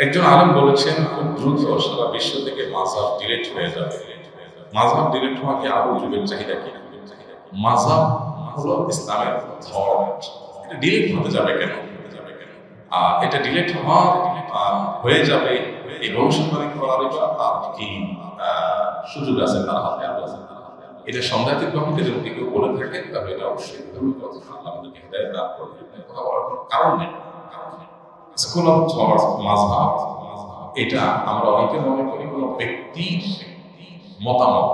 একজন আলেম বলেছেন খুব দ্রুত সারা বিশ্ব থেকে মাঝহাব ডিলেট হয়ে যাবে। মাঝহাব ডিলেট হওয়া কি আরও যুগের চাহিদা কি? মাঝহাব হলো ইসলামের ধর্ম। এটা ডিলেট হতে যাবে কেন? আহ, এটা ডিলেট হওয়া হয়ে যাবে এই ভবিষ্যৎবাণী করার আর কি সুযোগ আছে তার হাতে আর আছে। এটা যদি কেউ বলে থাকে তবে এটা অবশ্যই কথা। আমাদেরকে হেদায়ত দান করবে কথা বলার কোনো কারণ নেই। স্কুল অফ থট মাজহাব এটা আমরা অনেকে মনে করি কোনো ব্যক্তির মতামত।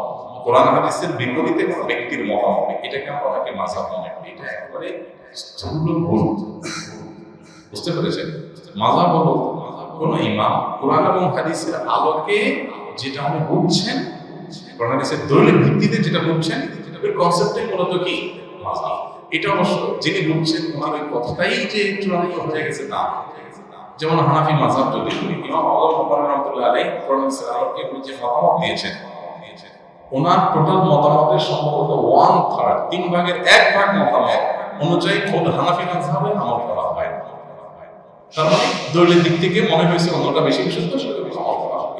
কোরআন হাদিসের বিপরীতে কোনো ব্যক্তির মতামত এটাকে আমরা অনেকে মাঝহাব মনে করি। এটা একেবারে স্থূল ভুল। বুঝতে পেরেছেন? মাঝহাব কোন ইমাম কোরআন এবং হাদিসের আলোকে যেটা উনি বুঝছেন, কোরআন হাদিসের দলিলের ভিত্তিতে যেটা বুঝছেন ওই কনসেপ্টটাই মূলত কি? মাযহাব। এটা অবশ্য যিনি বুঝছেন, ওনার ওই কথাটাই যে চূড়ান্ত হয়ে গেছে তা। যেমন হানাফি মাযহাব যদি দিয়েছেন। ওনার টোটাল মতামতের সম্ভবত ওয়ান থার্ড তিন ভাগের এক ভাগ মতামত অনুযায়ী খোদ হানাফি মাযহাবে আমল করা হয়। তার মানে দিক থেকে মনে হয়েছে অন্যটা বেশি বিশুদ্ধ, সেটা আমল করা। হয়।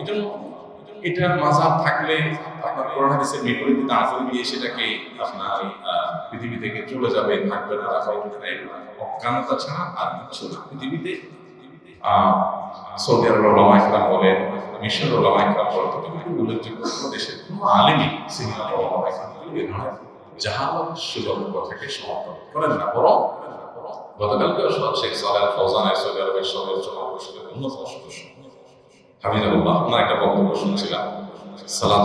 মাঝহাব থাকলে আপনার কোরআন হাদিসের বিপরীতে দিয়ে সেটাকে আপনার পৃথিবী থেকে চলে যাবে, থাকবে না, রাখা অজ্ঞানতা ছাড়া আর কিছু না। পৃথিবীতে সৌদি আরবের ওলামা ইকরাম বলেন মিশর ওলামা ইকরাম বলেন উল্লেখযোগ্য কোনো দেশের কোনো আলেমই সিনিয়র ওলামা ইকরাম এই ধরনের সুযোগ কথাকে সমর্থন করেন না। বরং আপনার একটা শুনছিলাম।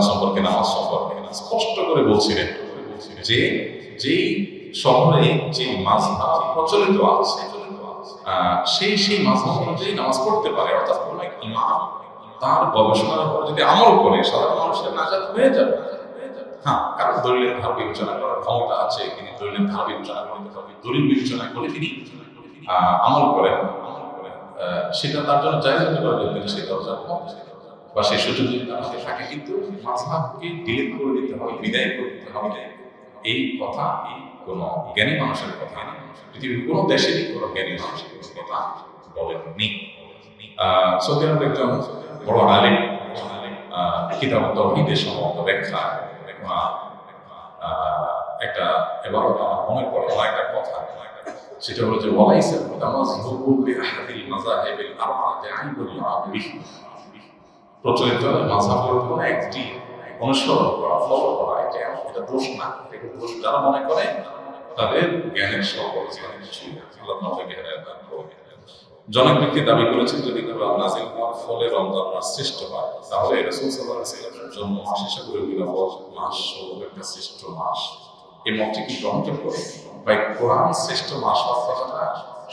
সম্পর্কে সম্পর্কে। স্পষ্ট করে বলছিলেন যে, যেই শহরে যে মাঝহাব প্রচলিত আছে সেই সেই মাঝহাব অনুযায়ী নামাজ পড়তে পারে, অর্থাৎ কোন এক ইমাম তার গবেষণার উপর যদি আমল করে, সাধারণ মানুষের নাজাত হয়ে যাবে। হ্যাঁ কারণ দলিলের বিবেচনা করার ক্ষমতা আছে, তিনি দলিলের বিবেচনা পারবে দলিল বিবেচনা করে তিনি আমল করেন। সেটা তার জন্য হতে পারে সেই দরজা বা সেই সুযোগ যদি তার হাতে থাকে, কিন্তু মাঝহাবকে ডিলিট করে দিতে হবে, বিদায় করে দিতে হবে। এই কথা এই কোনো জ্ঞানী মানুষের কথা পৃথিবীর কোনো দেশেরই কোনো জ্ঞানী মানুষের কোনো কথা বলেননি সৌদি আরব একজন বড় আলিম কিতাব তহিদের সম্ভবত ব্যাখ্যা একটা এবার আমার মনে পড়ে, আমার একটা কথা। সেটা হলো যে, ওয়ালাইসা তামাযহুবু বিআহাদিল মাযাহিবিল আরবাআতি আইবুল ইমাম প্রচলিত মাযহাবের উপর একটি অনুসরণ করা, ফলো করা, এটা এটা দোষ না, এটা দোষ যারা মনে করে তাদের জ্ঞানের সকল জ্ঞানের কিছুই না আল্লাহ তাআলাকে দান জনক ব্যক্তি দাবি করেছেন, যদি নাজিল হওয়ার ফলে রমজান মাস শ্রেষ্ঠ হয়, তাহলে রাসূল জন্ম মাস হিসাবে রবিউল মাস একটা শ্রেষ্ঠ মাস। এই মতটি কি গ্রহণযোগ্য? ভাই, কোরআন শ্রেষ্ঠ মাস হওয়ার কথাটা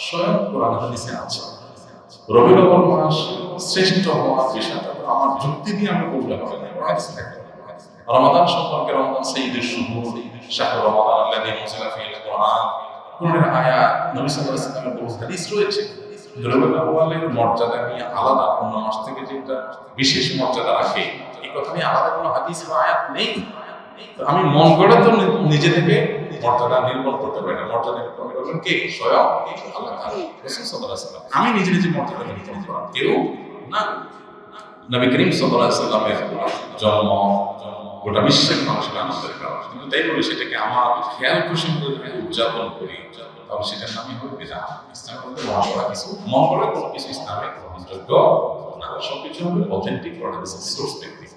স্বয়ং কোরআন হাদিসে আছে। আউয়াল মাস শ্রেষ্ঠ হওয়ার বিষয়টা আমার যুক্তি দিয়ে আমি বললে হবে না। রমাদান সম্পর্কে রমাদান সাইয়্যিদুশ শুহুর শাহরু রমাদান উনজিলা ফীহিল কুরআন। কোরআনের নবী সাল্লাল্লাহু আলাইহি বহু হাদিস রয়েছে। মর্যাদা নিয়ে আলাদা অন্য মাস থেকে যেটা বিশেষ মর্যাদা রাখে। এই কথা নিয়ে আলাদা কোনো হাদিস বা আয়াত নেই। আমি মন তো নিজে থেকে মর্যাদা নির্মল করতে পারি না। মর্যাদা করবেন কে? স্বয়ং আল্লাহ আমি নিজে নিজে মর্যাদা নির্মল করা কেউ না। নবী করিম সাল্লামের জন্ম গোটা বিশ্বের মানুষের আনন্দের কারণ। কিন্তু তাই বলে সেটাকে আমার খেয়াল খুশি করে উদযাপন করি, তাহলে সেটার নামই হবে বিধান ইসলামের মধ্যে করা কিছু। করা কোনো কিছু ইসলামের গ্রহণযোগ্য না। সবকিছু হবে অথেন্টিক সোর্স ভিত্তিক